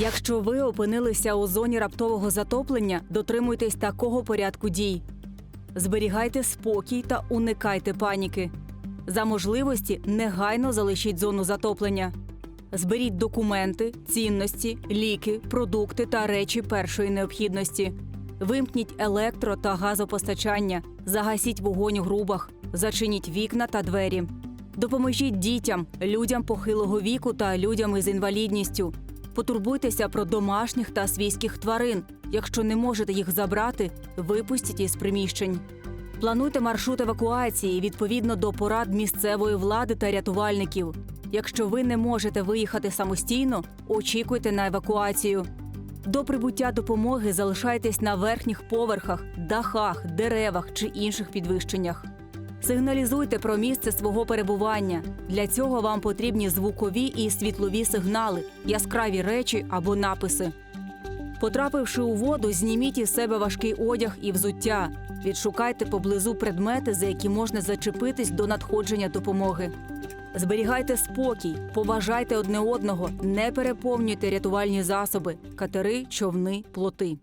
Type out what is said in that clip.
Якщо ви опинилися у зоні раптового затоплення, дотримуйтесь такого порядку дій. Зберігайте спокій та уникайте паніки. За можливості негайно залишіть зону затоплення. Зберіть документи, цінності, ліки, продукти та речі першої необхідності. Вимкніть електро та газопостачання, загасіть вогонь у грубах, зачиніть вікна та двері. Допоможіть дітям, людям похилого віку та людям із інвалідністю. Потурбуйтеся про домашніх та свійських тварин. Якщо не можете їх забрати, випустіть із приміщень. Плануйте маршрут евакуації відповідно до порад місцевої влади та рятувальників. Якщо ви не можете виїхати самостійно, очікуйте на евакуацію. До прибуття допомоги залишайтесь на верхніх поверхах, дахах, деревах чи інших підвищеннях. Сигналізуйте про місце свого перебування. Для цього вам потрібні звукові і світлові сигнали, яскраві речі або написи. Потрапивши у воду, зніміть із себе важкий одяг і взуття. Відшукайте поблизу предмети, за які можна зачепитись до надходження допомоги. Зберігайте спокій, поважайте одне одного, не переповнюйте рятувальні засоби, катери, човни, плоти.